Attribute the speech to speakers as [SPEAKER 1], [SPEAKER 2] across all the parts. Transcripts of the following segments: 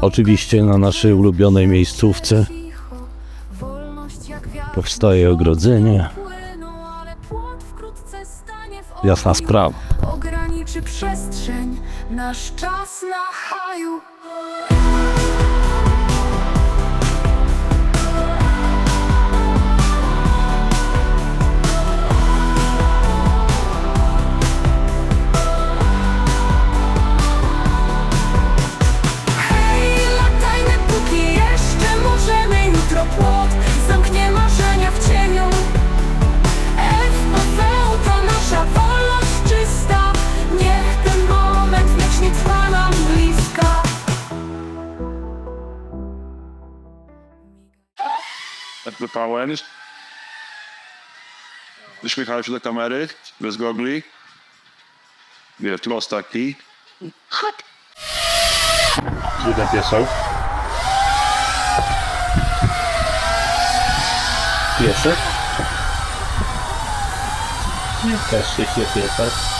[SPEAKER 1] Oczywiście na naszej ulubionej miejscówce powstaje ogrodzenie. Jasna sprawa.
[SPEAKER 2] Ograniczy przestrzeń, nasz czas na haju.
[SPEAKER 3] Wypałem. Uśmiechałem się do kamery, bez gogli. Wiesz, los taki. Jeden piesał.
[SPEAKER 1] Piesek. Nie, też jest piesek.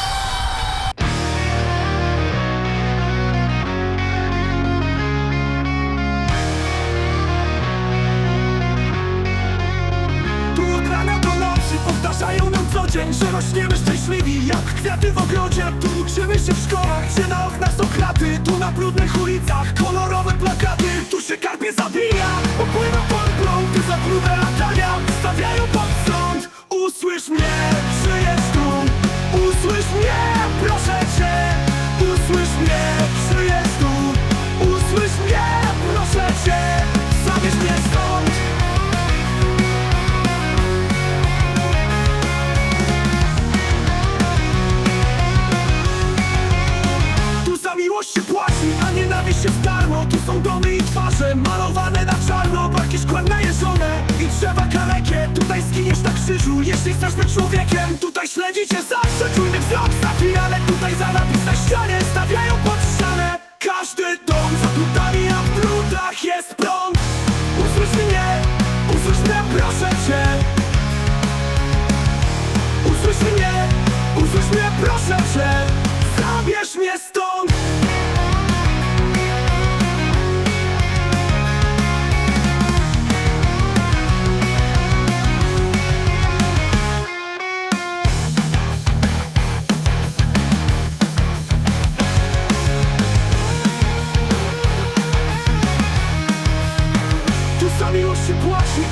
[SPEAKER 4] Dzień Że rośniemy szczęśliwi jak kwiaty w ogrodzie. Tu uczymy się w szkołach, gdzie na oknach są kraty Tu na brudnych ulicach kolorowe plakaty. Tu się karpie się płaci, a nienawiść jest darmo. Tu są domy i twarze malowane na czarno Barki szklanne jeżone i drzewa kalekie. Tutaj zginiesz na krzyżu, jeśli chcesz być człowiekiem. Tutaj śledzi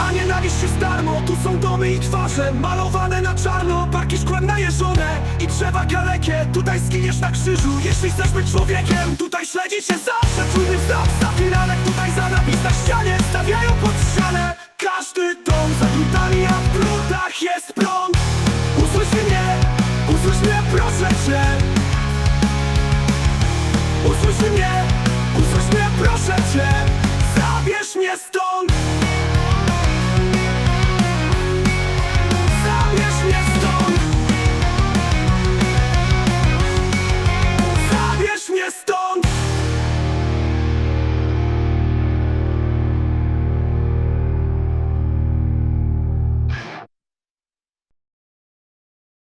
[SPEAKER 4] Pola nienawiść jest darmo. Tu są domy i twarze Malowane na czarno. Parki szkłem najeżone I drzewa kalekie. Tutaj zginiesz na krzyżu Jeśli chcesz być człowiekiem. Tutaj śledzi się zawsze Czujny wzrok Zapiralek Tutaj za napis na ścianie Stawiają pod ścianę Każdy dom. za